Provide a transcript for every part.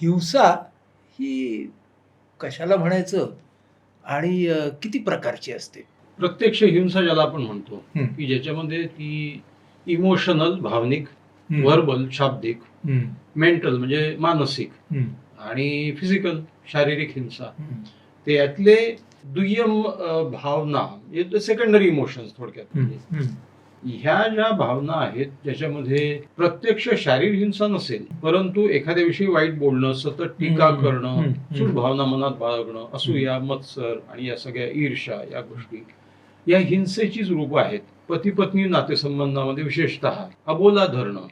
हिंसा ही कशाला म्हणायचं? आणि किती प्रकारची असते? प्रत्यक्ष हिंसा ज्याला आपण म्हणतो. की ज्याच्यामध्ये ती इमोशनल भावनिक. व्हर्बल शाब्दिक मेंटल म्हणजे मानसिक आणि फिजिकल शारीरिक हिंसा. ते यातले दुय्यम भावना सेकंडरी इमोशन्स थोडक्यात म्हणजे. ह्या ज्या भावना आहेत ज्याच्यामध्ये प्रत्यक्ष शारीरिक हिंसा नसेल परंतु एखाद्याविषयी वाईट बोलणं सतत टीका करणं हम्म. भावना मनात बाळगणं असूया मत्सर आणि या सगळ्या ईर्षा या गोष्टी या हिंसेचीच रूपं आहेत. पती पत्नी नातेसंबंधामध्ये विशेषतः अबोला धरणं.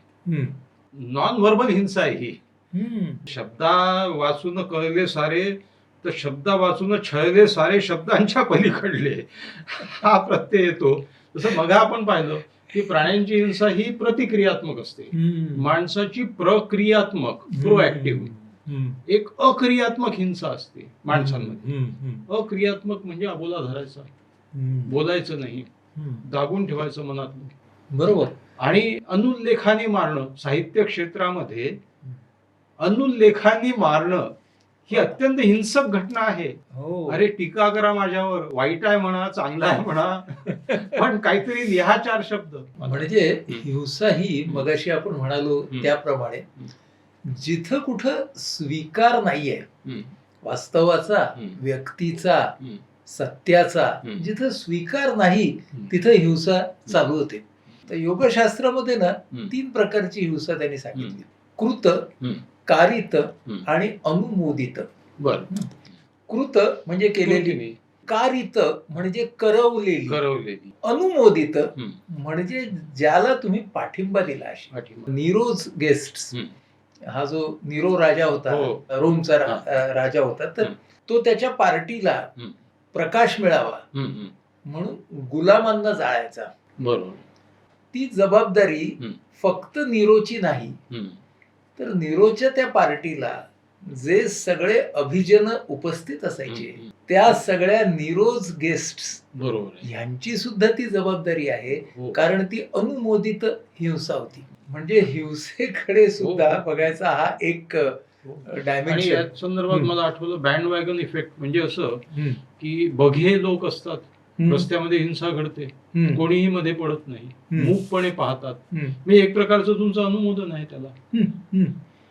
नॉन व्हर्बल हिंसा आहे ही. शब्दा वाचून कळले सारे तर शब्दा वाचून छळले सारे शब्दांच्या पलीकडले. हा प्रत्यय येतो. जसं मग आपण पाहिलं की प्राण्यांची हिंसा ही प्रतिक्रियात्मक असते. माणसाची प्रक्रियात्मक प्रोऍक्टिव्ह हम्म, एक अक्रियात्मक हिंसा असते माणसांमध्ये. अक्रियात्मक म्हणजे अबोला धरायचा. बोलायचं नाही. दाबून ठेवायचं मनात बरोबर. आणि अनुल्लेखाने मारणं साहित्य क्षेत्रामध्ये अनुल्लेखाने मारणं ही अत्यंत हिंसक घटना आहे हो अरे टीका करा माझ्यावर वाईट आहे म्हणा चांगला आहे म्हणा पण काहीतरी लिहा चार शब्द म्हणजे हिंसा ही मगाशी आपण म्हणालो. त्याप्रमाणे जिथं कुठं स्वीकार नाहीये. वास्तवाचा. व्यक्तीचा. सत्याचा. जिथं स्वीकार नाही. तिथं हिंसा चालू होते तर योगशास्त्रामध्ये ना. तीन प्रकारची हिंसा त्यांनी सांगितली कृत. कारित. आणि अनुमोदित बर कृत म्हणजे केलेली कारित म्हणजे करवलेली करवलेली अनुमोदित. म्हणजे ज्याला तुम्ही पाठिंबा दिला. निरोज गेस्ट. हा जो निरो राजा होता हो. रोमचा राजा होता तर. तो त्याच्या पार्टीला. प्रकाश मिळावा. म्हणून गुलामांना जाळायचा बरोबर ती जबाबदारी. फक्त निरोची नाही. तर निरोच्या त्या पार्टीला जे सगळे अभिजन उपस्थित असायचे. त्या सगळ्या निरोज गेस्ट बरोबर. ह्यांची सुद्धा ती जबाबदारी आहे हो. कारण ती अनुमोदित हिंसा होती म्हणजे हिंसेकडे सुद्धा हो. बघायचा हा एक हो. डायमेन्शन या संदर्भात. मला आठवलं बँड वॅगन इफेक्ट म्हणजे असं की बघे लोक असतात रस्त्यामध्ये हिंसा घडते. कोणीही मध्ये पडत नाही. मूकपणे पाहतात. म्हणजे एक प्रकारचं तुमचं अनुमोदन आहे त्याला.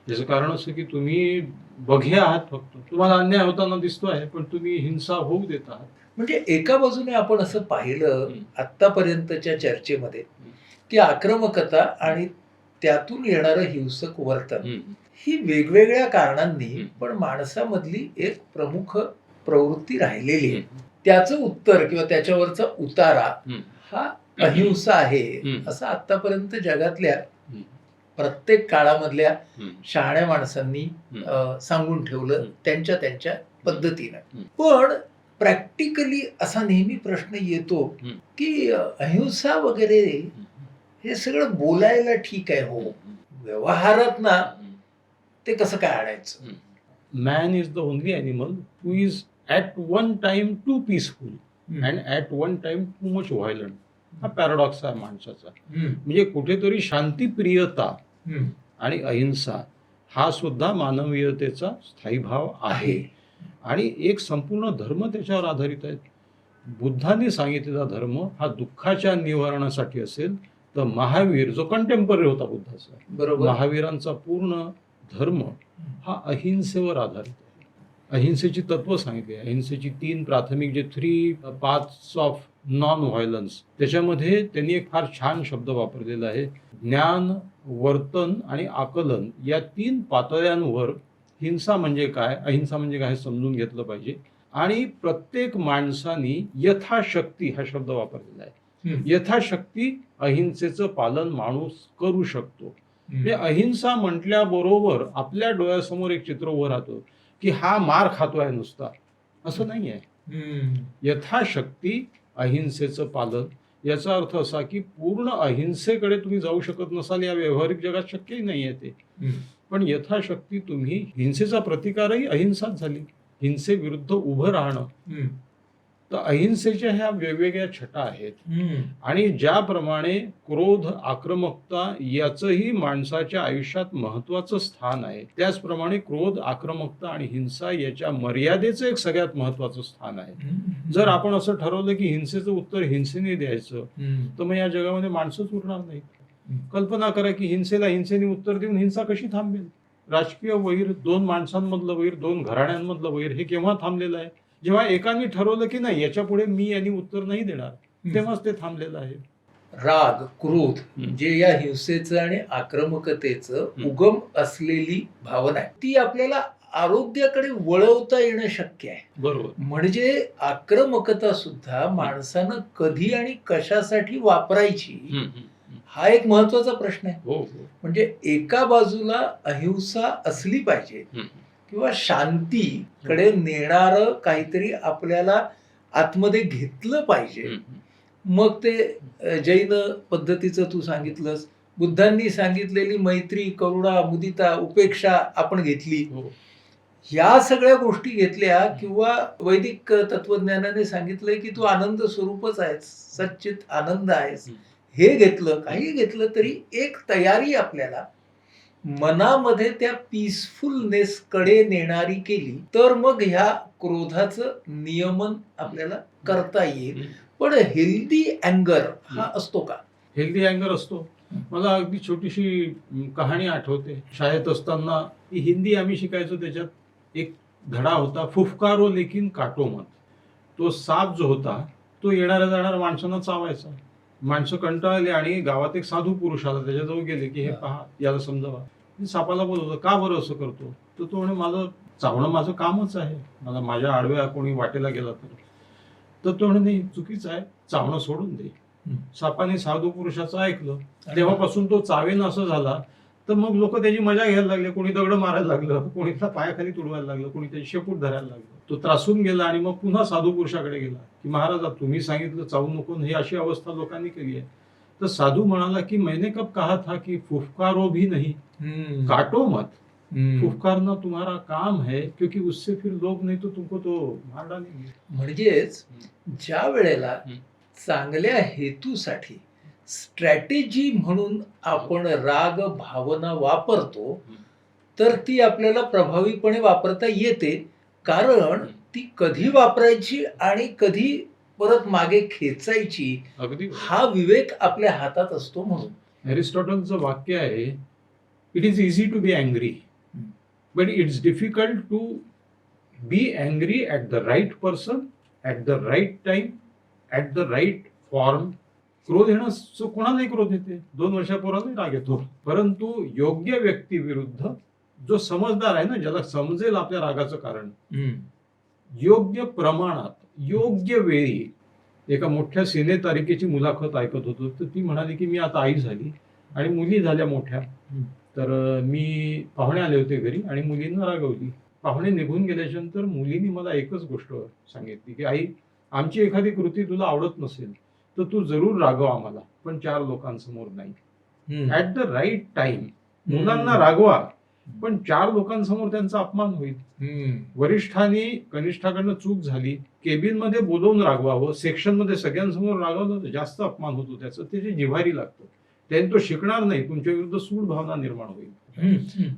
याचं कारण असं की तुम्ही बघे आहात फक्त. तुम्हाला अन्याय होताना दिसतो आहे पण तुम्ही हिंसा होऊ देत आहात. म्हणजे एका बाजूने आपण असं पाहिलं. आतापर्यंतच्या चर्चेमध्ये की आक्रमकता आणि त्यातून येणारं हिंसक वर्तन ही वेगवेगळ्या कारणांनी. पण माणसामधली एक प्रमुख प्रवृत्ती राहिलेली आहे. त्याचं उत्तर किंवा त्याच्यावरचा उतारा. हा अहिंसा आहे. असं आतापर्यंत जगातल्या. प्रत्येक काळामधल्या. शहाण्या माणसांनी सांगून ठेवलं. त्यांच्या त्यांच्या पद्धतीनं. पण प्रॅक्टिकली असा नेहमी प्रश्न येतो. की अहिंसा वगैरे हे सगळं बोलायला ठीक आहे हो व्यवहारात ना ते कसं काय आणायचं man is the only animal who is at one time too peaceful and at one time too much violent हा पॅराडॉक्स आहे माणसाचा. म्हणजे कुठेतरी शांतीप्रियता. आणि अहिंसा हा सुद्धा मानवीयतेचा स्थायी भाव आहे. आणि एक संपूर्ण धर्म त्याच्यावर आधारित आहे. बुद्धाने सांगितलेला धर्म हा दुःखाच्या निवारणासाठी असेल तर महावीर जो कंटेम्पररी होता बुद्धाचा बरोबर. महावीरांचा पूर्ण धर्म हा अहिंसेवर आधारित आहे. अहिंसेची तत्व सांगितली. अहिंसेची तीन प्राथमिक जे three paths of non violence त्याच्यामध्ये त्यांनी एक फार छान शब्द वापरलेला आहे ज्ञान वर्तन आणि आकलन या तीन पातळ्यांवर हिंसा म्हणजे काय अहिंसा म्हणजे काय समजून घेतलं पाहिजे आणि प्रत्येक माणसानी यथाशक्ती हा शब्द वापरलेला आहे. यथाशक्ती अहिंसेचं पालन माणूस करू शकतो म्हणजे. अहिंसा म्हटल्याबरोबर आपल्या डोळ्यासमोर एक चित्र उभं राहतं की हा मार खातोय नुसता असं नाही आहे. यथाशक्ती अहिंसेचं पालन याचा अर्थ असा की पूर्ण अहिंसेकडे तुम्ही जाऊ शकत नसाल या व्यावहारिक जगात शक्यही नाही आहे ते. पण यथाशक्ती तुम्ही हिंसेचा प्रतिकारही अहिंसाच झाली हिंसेविरुद्ध उभं राहणं. तर अहिंसेच्या ह्या वेगवेगळ्या छटा आहेत. आणि ज्याप्रमाणे क्रोध आक्रमकता याचंही माणसाच्या आयुष्यात महत्वाचं स्थान आहे त्याचप्रमाणे क्रोध आक्रमकता आणि हिंसा याच्या मर्यादेचं एक सगळ्यात महत्वाचं स्थान आहे. जर आपण असं ठरवलं की हिंसेचं उत्तर हिंसेने द्यायचं. तर मग या जगामध्ये माणसंच उरणार नाही. कल्पना करा की हिंसेला हिंसेने उत्तर देऊन हिंसा कशी थांबेल राजकीय वैर दोन माणसांमधलं वैर दोन घराण्यांमधलं वैर हे केव्हा थांबलेलं आहे जेव्हा एकाने ठरवलं की नाही याच्यापुढे मी यांनी उत्तर नाही देणार तेव्हाच ते थांबलेलं आहे. राग क्रोध. जे या हिंसेचं आणि आक्रमकतेचं. उगम असलेली भावना आहे. ती आपल्याला आरोग्याकडे वळवता येणं शक्य आहे. बरोबर. म्हणजे आक्रमकता सुद्धा माणसानं कधी आणि कशासाठी वापरायची हा एक महत्त्वाचा प्रश्न आहे. हो हो. म्हणजे एका बाजूला अहिंसा असली पाहिजे. किंवा शांतीकडे नेणारं काहीतरी आपल्याला आतमध्ये घेतलं पाहिजे. मग ते जैन पद्धतीचं तू सांगितलंस. बुद्धांनी सांगितलेली मैत्री करुणा मुदिता उपेक्षा आपण घेतली. हो. या सगळ्या गोष्टी घेतल्या किंवा वैदिक तत्वज्ञानाने सांगितलंय की तू आनंद स्वरूपच आहेस सच्चित आनंद आहेस. हे घेतलं काही घेतलं तरी एक तयारी आपल्याला मनामध्ये त्या पीसफुलनेस कडे नेणारी केली तर मग ह्या क्रोधाचं नियमन आपल्याला करता येईल. पण हेल्दी अँगर हा असतो का? हेल्दी अँगर असतो. मला अगदी छोटीशी कहाणी आठवते. शाळेत असताना हिंदी आम्ही शिकायचो त्याच्यात एक धडा होता फुफकारो लेकिन काटो मत. तो साप जो होता तो येणाऱ्या जाणाऱ्या माणसांना चावायचा. माणसं कंटाळले आणि गावात एक साधू पुरुष आला त्याच्याजवळ गेले की हे. पहा याला समजावा. मी सापाला बोलवलं का बरं असं करतो? तर तो म्हणे माझं चावणं माझं कामच आहे. मला माझ्या आडव्या कोणी वाटेला गेला तर. तर तो म्हणे नाही चुकीचं आहे. चावणं सोडून दे. सापाने साधू पुरुषाचं ऐकलं. तेव्हापासून तो चावेन असं झाला. तर मग लोक त्याची मजा घ्यायला लागले. कोणी दगड मारायला लागलं. कोणी त्याला पायाखाली तुडवायला लागलं. कोणी त्याची शेपूट धरायला लागलं. तो त्रासून गेला आणि मग पुन्हा साधू पुरुषाकडे गेला. की महाराजा तुम्ही सांगितलं चावू नको. ही अशी अवस्था लोकांनी केली आहे. तर साधू म्हणाला की मैंने कब कहा था की फुफकारो भी नहीं. काटो मत. फुफकारना तुम्हारा काम है क्योंकि उससे फिर लोग नहीं तो तुमको तो मार डालेंगे म्हणजेच ज्या वेळेला. चांगल्या हेतूसाठी स्ट्रॅटेजी म्हणून आपण राग भावना वापरतो. तर ती आपल्याला प्रभावीपणे वापरता येते कारण ती कधी वापरायची आणि कधी परत मागे खेचायची अगदी हा विवेक आपल्या हातात असतो म्हणून. एरिस्टॉटलचं वाक्य आहे it is easy to be angry. But it's difficult to be angry at the right person at the right time at the right form क्रोध येणं सो कोणालाही क्रोध येते. दोन वर्षापोरालाही राग येतो परंतु योग्य व्यक्ती विरुद्ध जो समजदार आहे ना ज्याला समजेल आपल्या रागाचं कारण योग्य प्रमाणात योग्य वेळी एका मोठ्या सिने तारिकेची मुलाखत ऐकत होतो. तर ती म्हणाली की मी आता आई झाली आणि मुली झाल्या मोठ्या. तर मी पाहुणे आले होते घरी आणि मुलींना रागवली. पाहुणे निघून गेल्याच्यानंतर मुलींनी मला एकच गोष्ट सांगितली की आई आमची एखादी कृती तुला आवडत नसेल तर तू जरूर रागव आम्हाला पण चार लोकांसमोर नाही. ऍट द राईट टाइम मुलांना रागवा. पण चार लोकांसमोर त्यांचा अपमान होईल. वरिष्ठांनी कनिष्ठाकडनं चूक झाली केबिनमध्ये बोलवून रागवावं सेक्शनमध्ये सगळ्यांसमोर रागवलं तर जास्त अपमान होतो त्याचं. ते जे जिव्हारी लागतं त्याने तो शिकणार नाही तुमच्या विरुद्ध सूड भावना निर्माण होईल.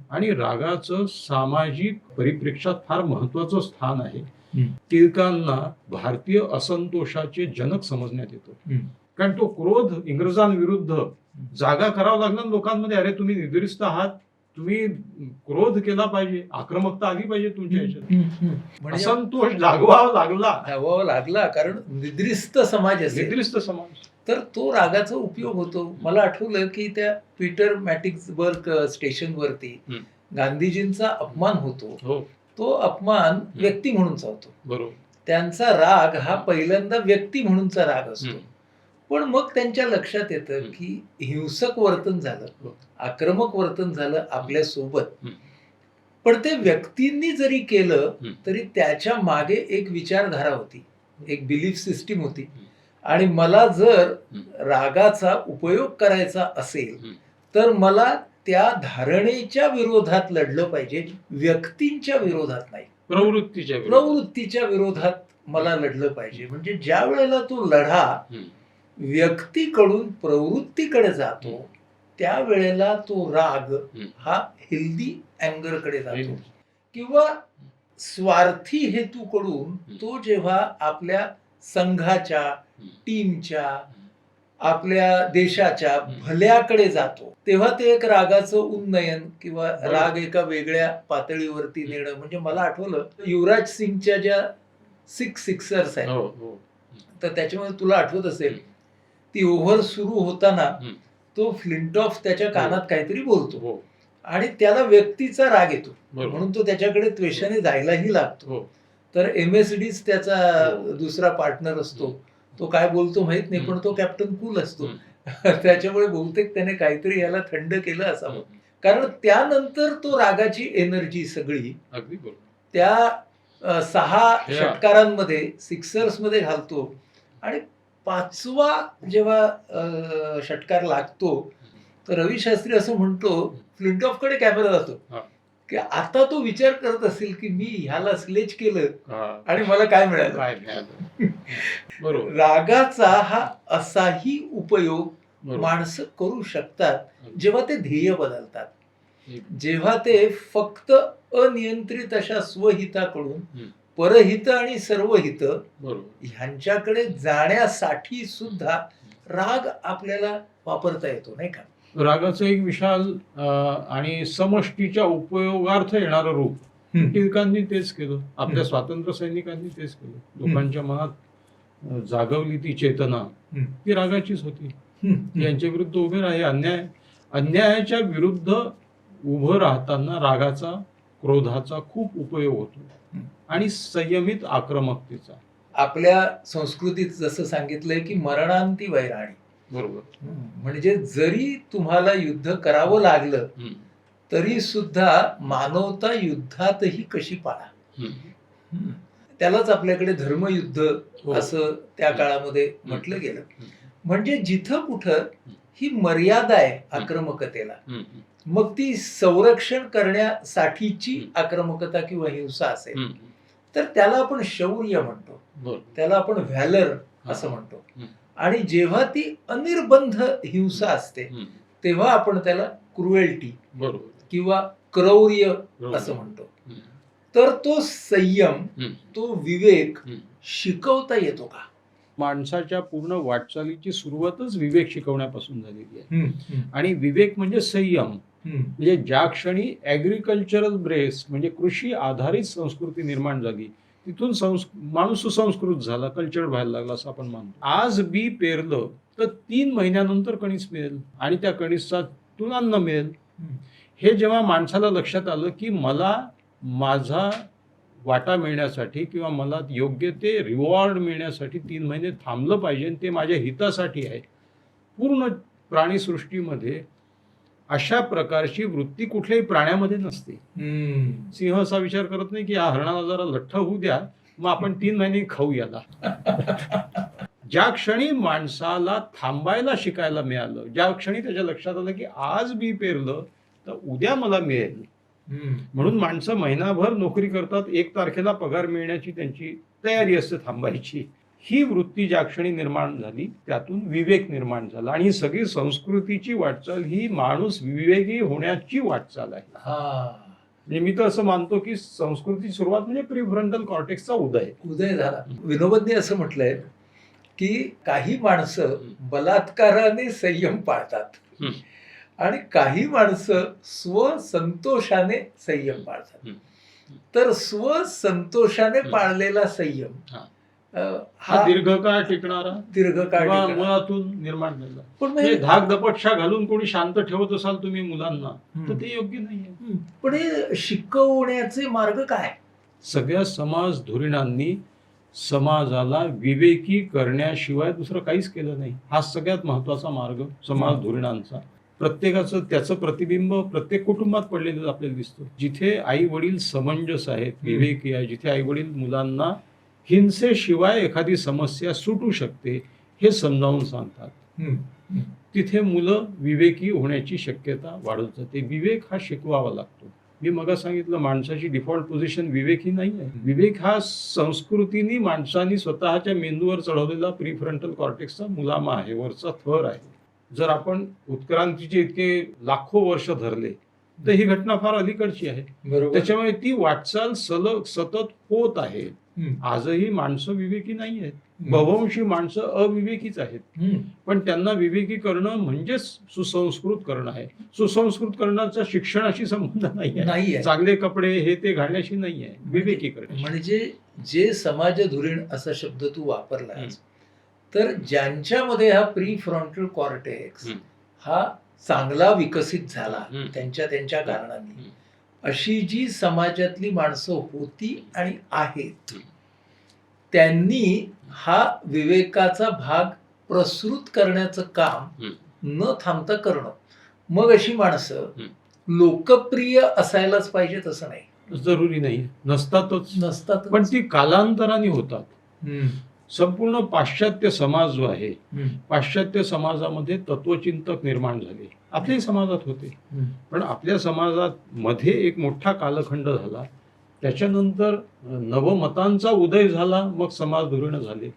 आणि रागाचं सामाजिक परिप्रेक्षात फार महत्वाचं स्थान आहे. टिळकांना भारतीय असंतोषाचे जनक समजण्यात येतो. कारण तो क्रोध इंग्रजांविरुद्ध जागा करावा लागला लोकांमध्ये अरे तुम्ही निद्रिस्त आहात तुम्ही क्रोध केला पाहिजे आक्रमकता आली पाहिजे तुमच्या ह्याच्यात म्हणजे असंतोष जागवावा लागला. धावावा लागला कारण निद्रिस्त समाज असेल. निद्रिस्त समाज. तर तो रागाचा उपयोग होतो. मला आठवलं की त्या पीटर मॅटिक्सबर्ग स्टेशनवरती हम्म. गांधीजींचा अपमान होतो. हो. तो अपमान व्यक्ती म्हणूनचा होतो बरोबर. त्यांचा राग हा पहिल्यांदा व्यक्ती म्हणूनचा राग असतो. पण मग त्यांच्या लक्षात येतं. की हिंसक वर्तन झालं हो. आक्रमक वर्तन झालं आपल्यासोबत. पण ते व्यक्तींनी जरी केलं. तरी त्याच्यामागे एक विचारधारा होती एक बिलीफ सिस्टीम होती. आणि मला जर. रागाचा उपयोग करायचा असेल. तर मला त्या धारणेच्या विरोधात लढलं पाहिजे व्यक्तींच्या विरोधात नाही प्रवृत्तीच्या. प्रवृत्तीच्या विरोधात मला लढलं पाहिजे म्हणजे ज्या वेळेला तो लढा. व्यक्तीकडून प्रवृत्तीकडे जातो त्यावेळेला तो राग. हा हेल्दी अँगरकडे जातो हम्म. किंवा स्वार्थी हेतूकडून तो जेव्हा आपल्या संघाच्या टीमच्या आपल्या देशाच्या. भल्याकडे जातो तेव्हा ते एक रागाचं उन्नयन किंवा. राग एका वेगळ्या पातळीवरती नेणं म्हणजे मला आठवलं युवराज सिंगच्या ज्या सिक्स सिक्सर्स आहेत हो हो तर त्याच्यामध्ये तुला आठवत असेल ती ओव्हर सुरू होताना. तो फ्लिंटॉफ त्याच्या कानात काहीतरी बोलतो. हो. आणि त्याला व्यक्तीचा राग येतो. म्हणून तो त्याच्याकडे त्वेषाने जायलाही लागतो. हो. तर एम एस डीच त्याचा हो. दुसरा पार्टनर असतो. तो काय बोलतो माहीत नाही पण तो कॅप्टन कूल असतो. त्याच्यामुळे बहुतेक त्याने काहीतरी याला थंड केलं असावं. कारण त्यानंतर तो रागाची एनर्जी सगळी त्या सहा. षटकारांमध्ये सिक्सर्समध्ये घालतो. आणि पाचवा जेव्हा षटकार लागतो तर रवी शास्त्री असं म्हणतो फ्लिंटॉफकडे कॅमेरा जातो. की आता तो विचार करत असेल की मी ह्याला स्लेच केलं. आणि मला काय मिळालं? बरोबर. रागाचा हा असाही उपयोग माणसं करू शकतात जेव्हा ते ध्येय बदलतात. जेव्हा ते फक्त अनियंत्रित अशा स्वहिताकडून. परहित आणि सर्वहित बरोबर. ह्यांच्याकडे जाण्यासाठी सुद्धा राग आपल्याला वापरता येतो नाही का? रागाचं एक विशाल आणि समष्टीच्या उपयोगार्थ येणारं रूप. टिळकांनी तेच केलं. आपल्या. स्वातंत्र्य सैनिकांनी तेच केलं. लोकांच्या मनात जागवली ती चेतना. ती रागाचीच होती. यांच्या विरुद्ध उभे राहे अन्याय अन्यायाच्या विरुद्ध उभं राहताना रागाचा क्रोधाचा खूप उपयोग होतो. आणि संयमित आक्रमकतेचा. आपल्या संस्कृतीत जसं सांगितलंय की मरणांती वैराणी. बरोबर. म्हणजे जरी तुम्हाला युद्ध करावं लागलं. तरी सुद्धा मानवता युद्धातही कशी पाळा. त्यालाच आपल्याकडे धर्मयुद्ध हो. असं त्या काळामध्ये म्हटलं गेलं. म्हणजे जिथं कुठं ही मर्यादा आहे आक्रमकतेला. मग ती संरक्षण करण्यासाठीची आक्रमकता किंवा हिंसा असेल. तर त्याला आपण शौर्य म्हणतो त्याला आपण व्हॅलर असं. म्हणतो. आणि जेव्हा ती अनिर्बंध हिंसा असते. तेव्हा आपण त्याला क्रुएल्टी किंवा क्रौर्य. असं म्हणतो. तर तो संयम. तो विवेक. शिकवता येतो का माणसाच्या पूर्ण वाटचालीची सुरुवातच विवेक शिकवण्यापासून झालेली आहे. आणि विवेक म्हणजे संयम. म्हणजे ज्या क्षणी ॲग्रिकल्चरल ब्रेस म्हणजे कृषी आधारित संस्कृती निर्माण झाली तिथून संस् माणूस सुसंस्कृत झाला कल्चर व्हायला लागला असं आपण मानतो. आज बी पेरलं तर तीन महिन्यानंतर कणीस मिळेल आणि त्या कणीसातून अन्न मिळेल. हे जेव्हा माणसाला लक्षात आलं की मला माझा वाटा मिळण्यासाठी किंवा मला योग्य ते रिवॉर्ड मिळण्यासाठी तीन महिने थांबलं पाहिजे आणि ते माझ्या हितासाठी आहे. पूर्ण प्राणीसृष्टीमध्ये अशा प्रकारची वृत्ती कुठल्याही प्राण्यामध्ये नसते. सिंह असा विचार करत नाही की या हरणाला जरा लठ्ठ होऊ द्या मग आपण तीन महिने खाऊ याला. ज्या क्षणी माणसाला थांबायला शिकायला मिळालं ज्या क्षणी त्याच्या लक्षात आलं की आज बी पेरलं तर उद्या मला मिळेल. म्हणून माणसं महिनाभर नोकरी करतात एक तारखेला पगार मिळण्याची त्यांची तयारी असते थांबायची. ही वृत्ती ज्या क्षणी निर्माण झाली त्यातून विवेक निर्माण झाला आणि ही सगळी संस्कृतीची वाटचाल ही माणूस विवेकी होण्याची वाटचाल आहे. हा. म्हणजे मी तर असं मानतो की संस्कृतीची सुरुवात म्हणजे प्रिफ्रंटल कॉर्टेक्सचा उदय उदय झाला. विनोबंनी असं म्हटलंय की काही माणसं बलात्काराने संयम पाळतात. आणि काही माणसं स्वसंतोषाने संयम पाळतात. तर स्वसंतोषाने. पाळलेला संयम हा. दीर्घकाळ टिकणारा दीर्घकाळ. मुळातून निर्माण झाला पण हे- धाक दपटशा घालून कोणी शांत ठेवत असाल तुम्ही मुलांना तर. ते योग्य नाहीये हम्म. पण हे शिकवण्याचे मार्ग काय सगळ्या समाज धोरणांनी समाजाला विवेकी करण्याशिवाय दुसरं काहीच केलं नाही हा सगळ्यात महत्त्वाचा मार्ग समाज धोरणांचा प्रत्येकाचं त्याचं प्रतिबिंब प्रत्येक कुटुंबात पडलेलं आपल्याला दिसतं. जिथे आई वडील समंजस आहेत विवेकी आहे जिथे आई वडील मुलांना हिंसेशिवाय एखादी समस्या सुटू शकते हे समजावून सांगतात. तिथे मुलं विवेकी होण्याची शक्यता वाढत जाते विवेक हा शिकवावा लागतो. मी मग सांगितलं माणसाची डिफॉल्ट पोझिशन विवेक ही नाही आहे. विवेक हा संस्कृतीने माणसाने स्वतःच्या मेंदूवर चढवलेला प्रीफ्रंटल कॉर्टेक्सचा मुलामा आहे वरचा थर आहे. जर आपण उत्क्रांतीचे इतके लाखो वर्ष धरले तर ही घटना फार अलीकडची आहे. त्याच्यामुळे ती वाटचाल सलग सतत होत आहे. आजही माणसं विवेकी नाही आहेत. बहुंशी माणसं अविवेकीच आहेत. पण त्यांना विवेकी करणं म्हणजेच सुसंस्कृत करणं आहे. सुसंस्कृत करण्याचा शिक्षणाशी संबंध नाही आहे. नाहीये चांगले कपडे हे ते घालण्याशी नाही आहे. विवेकी करण्याशी. म्हणजे जे समाज धुरीण असा शब्द तू वापरलास तर ज्यांच्यामध्ये हा प्री फ्रंटल कॉर्टेक्स. हा चांगला विकसित झाला. त्यांच्या त्यांच्या कारणाने. अशी जी समाजातली माणसं होती आणि आहेत. त्यांनी हा विवेकाचा भाग प्रसृत करण्याचं काम. न थांबता करणं मग अशी माणसं. लोकप्रिय असायलाच पाहिजे तसं नाही जरुरी नाही नसतातच नसतात पण ती कालांतराने होतात संपूर्ण पाश्चात्य समाज जो आहे पाश्चात्य समाजामध्ये तत्वचिंतक निर्माण झाले. आपल्याही समाजात होते. पण आपल्या समाजात मध्ये एक मोठा कालखंड झाला. त्याच्यानंतर नवमतांचा उदय झाला मग समाज धोरणं झाले.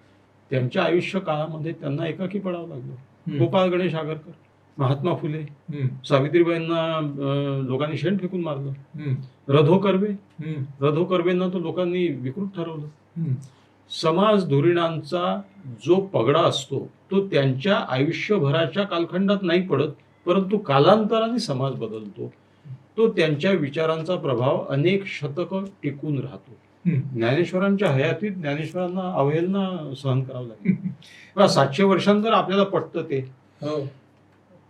त्यांच्या आयुष्य काळामध्ये त्यांना एकाकी पडावं लागलं. गोपाळ गणेश आगरकर महात्मा फुले सावित्रीबाईंना लोकांनी शेण फेकून मारलं. रधो कर्वे रधो कर्वेंना तो लोकांनी विकृत ठरवलं. समाज धुरीणांचा जो पगडा असतो तो त्यांच्या आयुष्यभराच्या कालखंडात नाही पडत परंतु कालांतराने समाज बदलतो. तो त्यांच्या विचारांचा प्रभाव अनेक शतकं टिकून राहतो. ज्ञानेश्वरांच्या हयातीत ज्ञानेश्वरांना अवहेलना सहन करावं लागेल सातशे वर्षांतर आपल्याला पटतं ते. हो.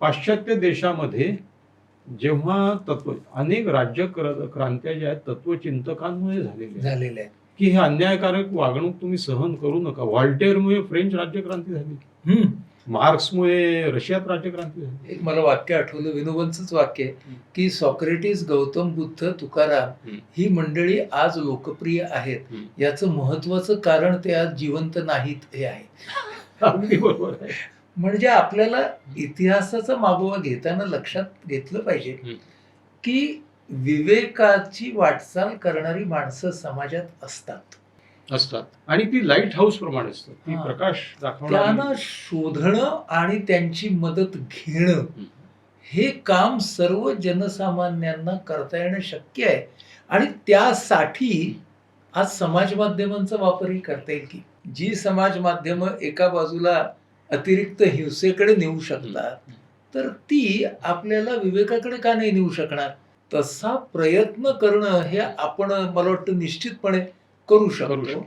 पाश्चात्य देशामध्ये जेव्हा तत्व अनेक राज्य क्र- क्रांत्या ज्या आहेत तत्वचिंतकांमुळे झालेल्या आहेत. झालेलं आहे की हे अन्यायकारक वागणूक तुम्ही सहन करू नका. व्हॉल्टेअरमुळे फ्रेंच राज्यक्रांती झाली. मार्क्समुळे रशियात राज्यक्रांती झाली. एक मला वाक्य आठवलं विनोबंच वाक्य आहे की सॉक्रेटिस गौतम बुद्ध तुकाराम. ही मंडळी आज लोकप्रिय आहेत. याचं महत्वाचं कारण ते आज जिवंत नाहीत हे आहे. अगदी बरोबर आहे. म्हणजे आपल्याला इतिहासाचा मागोवा घेताना लक्षात घेतलं पाहिजे. की विवेकाची वाटचाल करणारी माणसं समाजात असतात. असतात. आणि ती लाइट हाऊस प्रमाणे असतात. ती हा. प्रकाश त्यांना शोधणं आणि त्यांची मदत घेणं. हे काम सर्व जनसामान्यांना करता येणं शक्य आहे. आणि त्यासाठी आज समाज माध्यमांचा वापरही करता येईल की जी समाज माध्यम एका बाजूला अतिरिक्त हिंसेकडे नेऊ शकतात तर ती आपल्याला विवेकाकडे का नाही नेऊ शकणार? तसा प्रयत्न करणं हे आपण मला वाटतं निश्चितपणे करू शकतो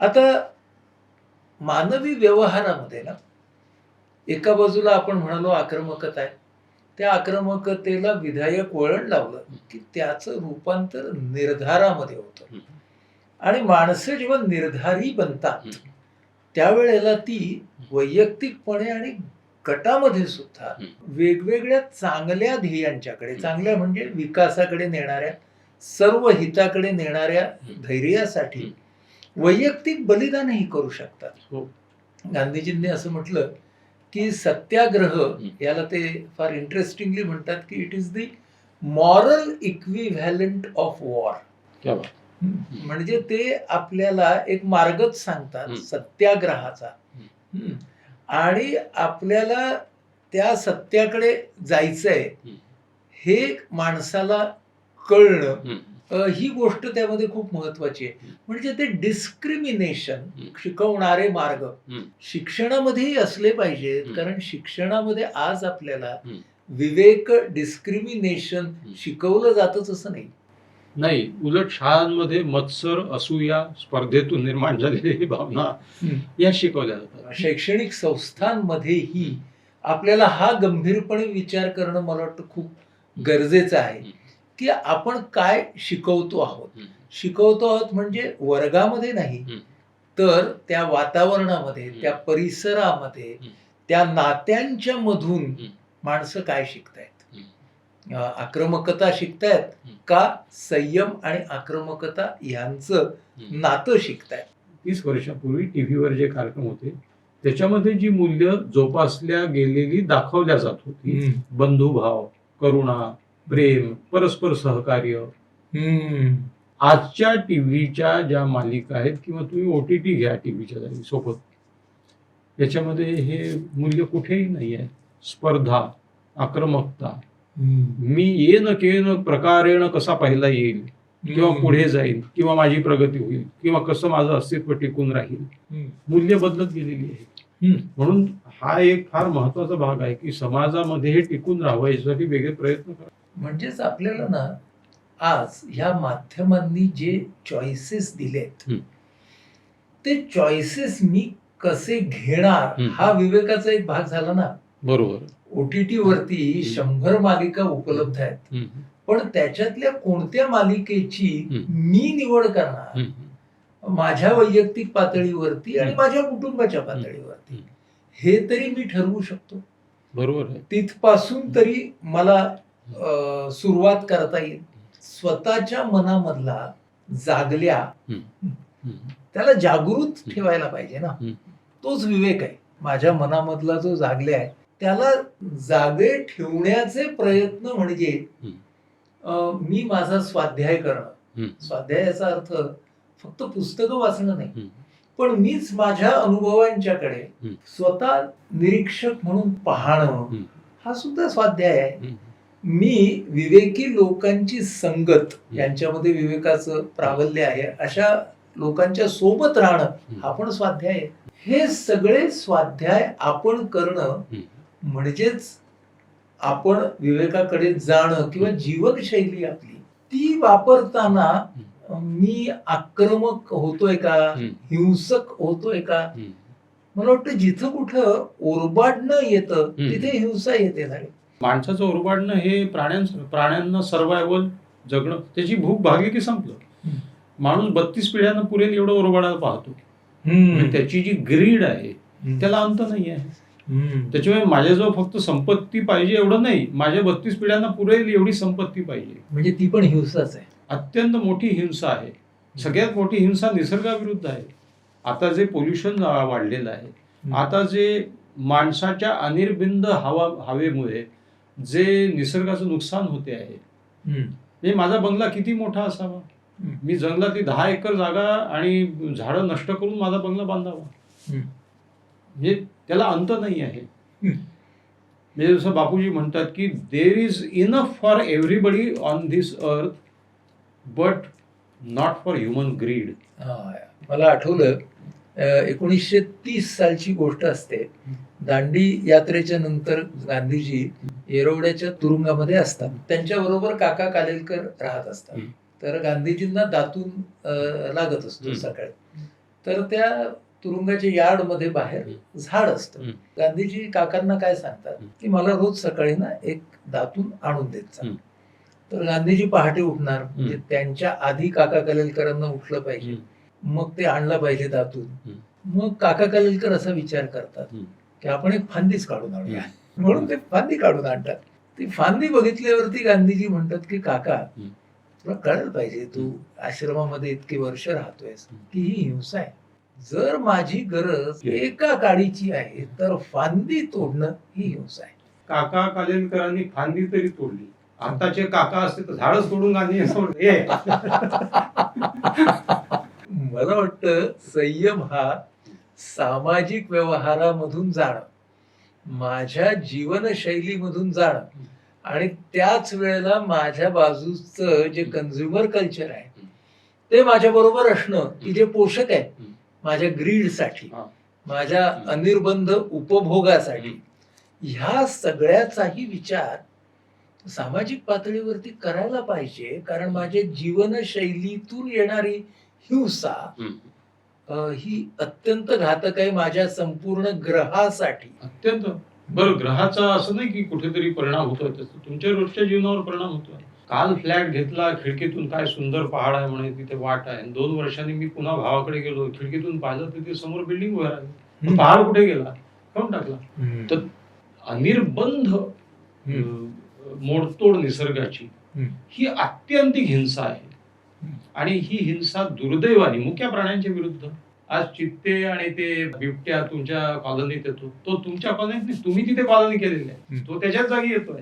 आता मानवी व्यवहारामध्ये ना एका बाजूला आपण म्हणालो आक्रमकता आहे त्या आक्रमकतेला विधायक वळण लावलं की त्याचं रूपांतर निर्धारामध्ये होतं. आणि माणसं जेव्हा निर्धारी बनतात. त्यावेळेला ती वैयक्तिकपणे आणि गटामध्ये सुद्धा. वेगवेगळ्या चांगल्या ध्येयांच्याकडे चांगल्या म्हणजे विकासाकडे नेणाऱ्या सर्व हिताकडे नेणाऱ्या धैर्यासाठी वैयक्तिक बलिदानही करू शकतात हो गांधीजींनी असं म्हटलं की सत्याग्रह. याला ते फार इंटरेस्टिंगली म्हणतात की it is the moral equivalent of war. म्हणजे ते आपल्याला एक मार्गच सांगतात. सत्याग्रहाचा. आणि आपल्याला त्या सत्याकडे जायचंय हं. माणसाला कळणं ही गोष्ट त्यामध्ये खूप महत्वाची आहे. म्हणजे ते डिस्क्रिमिनेशन. शिकवणारे मार्ग. शिक्षणामध्येही असले पाहिजेत. कारण शिक्षणामध्ये आज आपल्याला. विवेक डिस्क्रिमिनेशन. शिकवलं जातच असं नाही नाही उलट शाळांमध्ये मत्सर असूया स्पर्धेतून निर्माण झालेली भावना या शिकवल्या जातात शैक्षणिक संस्थांमध्येही आपल्याला हा गंभीरपणे विचार करणं मला वाटतं खूप गरजेचं आहे. की आपण काय शिकवतो आहोत. शिकवतो आहोत म्हणजे वर्गामध्ये नाही. तर त्या वातावरणामध्ये. त्या परिसरामध्ये. त्या नात्यांच्या मधून. माणसं काय शिकतायत अं, आक्रमकता शिकतायत हं. का संयम आणि आक्रमकता यांचं नातं शिकतायत तीस वर्षापूर्वी टीव्हीवर जे कार्यक्रम होते त्याच्यामध्ये जी मूल्य जोपासल्या गेलेली दाखवल्या जात होती बंधुभाव करुणा प्रेम परस्पर सहकार्य हम्म. आजच्या टीव्हीच्या ज्या मालिका आहेत किंवा तुम्ही ओ टी टी घ्या टीव्हीच्या जागी सोबत याच्यामध्ये हे मूल्य कुठेही नाही आहे स्पर्धा आक्रमकता. मी येन केन प्रकारेण कसा पाहिला येईल किंवा पुढे जाईल किंवा माझी प्रगती होईल किंवा कसं माझं अस्तित्व टिकून राहील. मूल्य बदलत गेलेली आहे. म्हणून हा एक फार महत्त्वाचा भाग आहे की समाजामध्ये हे टिकून राहावं याच्यासाठी वेगळे प्रयत्न करा म्हणजेच आपल्याला ना आज ह्या माध्यमांनी जे चॉईसेस दिलेत. ते चॉईसेस मी कसे घेणार. हा विवेकाचा एक भाग झाला ना बरोबर ओटीटी वरती. शंभर मालिका उपलब्ध आहेत. पण त्याच्यातल्या कोणत्या मालिकेची. मी निवड करणार. माझ्या वैयक्तिक पातळीवरती आणि. माझ्या कुटुंबाच्या पातळीवरती. हे तरी मी ठरवू शकतो बरोबर तिथपासून तरी मला सुरुवात करता येईल स्वतःच्या मनामधला जागल्या. त्याला जागृत ठेवायला पाहिजे ना. तोच विवेक आहे माझ्या मनामधला जो जागल्या आहे त्याला जागे ठेवण्याचे प्रयत्न म्हणजे मी माझा स्वाध्याय करणं. स्वाध्यायाचा अर्थ फक्त पुस्तकं वाचणं नाही. पण मीच माझ्या अनुभवांच्याकडे. स्वतः निरीक्षक म्हणून पाहणं. हा सुद्धा स्वाध्याय आहे. मी विवेकी लोकांची संगत यांच्यामध्ये विवेकाचं प्राबल्य आहे अशा लोकांच्या सोबत राहणं हा पण स्वाध्याय आहे हे सगळे स्वाध्याय आपण करणं म्हणजेच आपण विवेकाकडे जाणं किंवा जीवनशैली आपली ती वापरताना मी आक्रमक होतोय का. हिंसक होतोय का. मला वाटतं जिथं कुठं ओरबाडणं येतं. तिथे हिंसा येते झाली माणसाचं ओरबाडणं हे प्राण्यांचं प्राण्यांना सर्वायवल जगणं त्याची भूक भागली की संपलं. माणूस बत्तीस पिढ्यांना पुरेल एवढं ओरबाडायला पाहतो त्याची जी ग्रीड आहे त्याला अंत नाही आहे. त्याच्यामुळे माझ्याजवळ फक्त संपत्ती पाहिजे एवढं नाही. माझ्या बत्तीस पिढ्यांना पुरेल एवढी संपत्ती पाहिजे. म्हणजे ती पण हिंसाच आहे. अत्यंत मोठी हिंसा आहे. सगळ्यात मोठी हिंसा निसर्गाविरुद्ध आहे. आता जे पोल्युशन वाढलेलं आहे. आता जे माणसाच्या अनिर्बिंद हवा हवेमुळे जे निसर्गाचं नुकसान होते आहे. म्हणजे माझा बंगला किती मोठा असावा. मी जंगलातली दहा एकर जागा आणि झाडं नष्ट करून माझा बंगला बांधावा. म्हणजे त्याला अंत नाही आहे. म्हणजे जसं बापूजी म्हणतात की there is enough for everybody on this earth but not for human greed हा. मला आठवलं एकोणीसशे तीस सालची गोष्ट असते दांडी यात्रेच्या नंतर गांधीजी येरवड्याच्या तुरुंगामध्ये असतात त्यांच्याबरोबर काका कालेलकर राहत असतात. तर गांधीजींना दातून लागत असतो. सकाळी तर त्या तुरुंगाच्या यार्डमध्ये बाहेर झाड असतं. गांधीजी काकांना काय सांगतात. की मला रोज सकाळी ना एक दातून आणून देत. तर गांधीजी पहाटे उठणार. म्हणजे त्यांच्या आधी काका कलेलकरांना उठलं पाहिजे. मग ते आणलं पाहिजे दातून. मग काका कलेलकर असा विचार करतात. की आपण एक फांदीच काढून आणूया म्हणून ते फांदी काढून आणतात. ती फांदी बघितल्यावरती गांधीजी म्हणतात की काका. तुला कळलं पाहिजे तू आश्रमामध्ये इतकी वर्ष राहतोयस. की ही हिंसा आहे. जर माझी गरज. एका काडीची आहे तर फांदी तोडणं ही हिंसा आहे काका कालेलकरांनी फांदी तरी तोडली आताचे काका असते तर झाडच तोडून गांधी मला वाटतं संयम हा सामाजिक व्यवहारामधून जाणं माझ्या जीवनशैलीमधून जाणं आणि त्याच वेळेला माझ्या बाजूचं जे कन्झ्युमर कल्चर आहे ते माझ्या बरोबर असणं की जे पोषक आहे. माझ्या ग्रीडसाठी. माझ्या अनिर्बंध उपभोगासाठी ह्या सगळ्याचाही विचार सामाजिक पातळीवरती करायला पाहिजे. कारण माझ्या जीवनशैलीतून येणारी हिंसा ही अत्यंत घातक आहे माझ्या संपूर्ण ग्रहासाठी. अत्यंत. बरं ग्रहाचा असं नाही की कुठेतरी परिणाम होतोय. तुमच्या रोजच्या जीवनावर परिणाम होतोय. काल फ्लॅट घेतला खिडकीतून काय सुंदर पहाड आहे म्हणे तिथे वाट आहे. दोन वर्षांनी मी पुन्हा भावाकडे गेलो. खिडकीतून पाहिलं तिथे समोर बिल्डिंग उभं राहिली. पहाड कुठे गेला? काढून टाकला. तर अनिर्बंध मोडतोड निसर्गाची. ही अत्यंतिक हिंसा आहे. आणि ही हिंसा दुर्दैवाने मुख्य प्राण्यांच्या विरुद्ध. आज चित्ते आणि ते बिबट्या तुमच्या कॉलनीत येतो तो तुमच्या कॉलनीत नाही तुम्ही तिथे कॉलनी केलेली आहे. तो त्याच्याच जागी येतोय.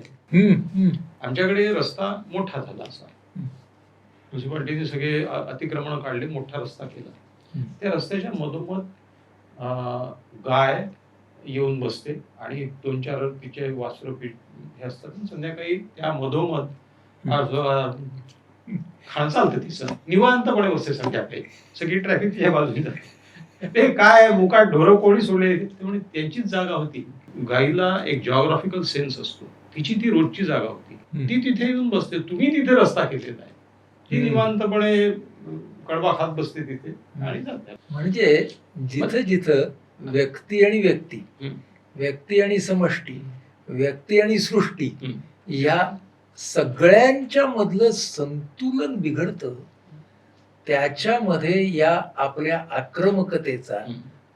आमच्याकडे रस्ता मोठा झाला असा. म्युन्सिपाल्टीने सगळे अतिक्रमण काढले मोठा रस्ता केला. त्या रस्त्याच्या मधोमध गाय येऊन बसते आणि दोन चार तिचे वासरं पीठ हे असतात. संध्याकाळी त्या मधोमध खाण चालतं तिचं निवांतपणे बसते संध्याकाळी सगळी ट्रॅफिक तिच्या बाजूने जाते. ते काय मुकाट ढोरं कोणी सोडले? त्यामुळे त्यांचीच जागा होती. गाईला एक जॉग्राफिकल सेन्स असतो. तिची ती रोजची जागा होती. ती तिथे येऊन बसते. तुम्ही तिथे रस्ता केलेला आहे. ती. निवांतपणे अं, कडबा खात बसते तिथे आणि जाते. म्हणजे जिथं जिथं व्यक्ती आणि व्यक्ती. व्यक्ती आणि समष्टी व्यक्ती आणि सृष्टी. या सगळ्यांच्या मधलं संतुलन बिघडतं. त्याच्यामध्ये या आपल्या आक्रमकतेचा.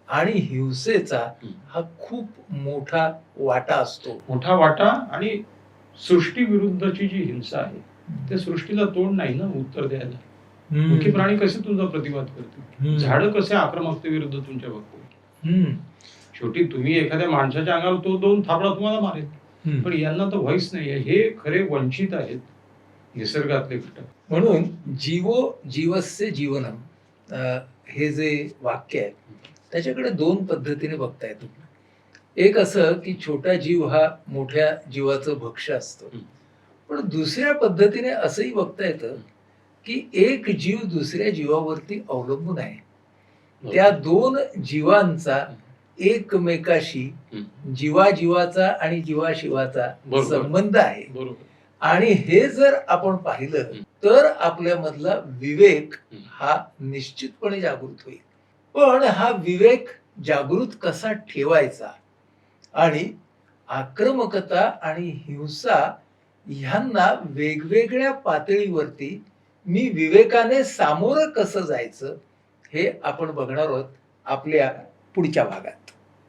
आणि हिंसेचा. हा खूप मोठा वाटा असतो मोठा वाटा आणि सृष्टी विरुद्धची जी हिंसा आहे त्या सृष्टीला तोड नाही ना उत्तर द्यायला मुख्य प्राणी कसे तुमचा प्रतिवाद करतील. झाडं कसे आक्रमकतेविरुद्ध तुमच्या बघतील हम्म. शेवटी तुम्ही एखाद्या माणसाच्या अंगावर तो दोन थापडा तुम्हाला मारेल. पण यांना तर व्हॉइस नाहीये हे खरे वंचित आहेत निसर्गातले घटक. म्हणून जीवो जीवस्य जीवनम अं, हे जे वाक्य आहे त्याच्याकडे दोन पद्धतीने बघता येतं. एक असं की छोटा जीव हा मोठ्या जीवाचं भक्ष्य असतं. पण दुसऱ्या पद्धतीने असंही बघता येतं की एक जीव दुसऱ्या जीवावरती अवलंबून आहे. त्या दोन जीवांचा एकमेकाशी जीवाजीवाचा आणि जीवाशिवाचा. संबंध आहे. बरोबर. आणि हे जर आपण पाहिलं तर आपल्यामधला विवेक हं. हा निश्चितपणे जागृत होईल. पण हा विवेक जागृत कसा ठेवायचा आणि आक्रमकता आणि हिंसा ह्यांना वेगवेगळ्या पातळीवरती मी विवेकाने सामोरं कसं जायचं हे आपण बघणार आहोत आपल्या पुढच्या भागात.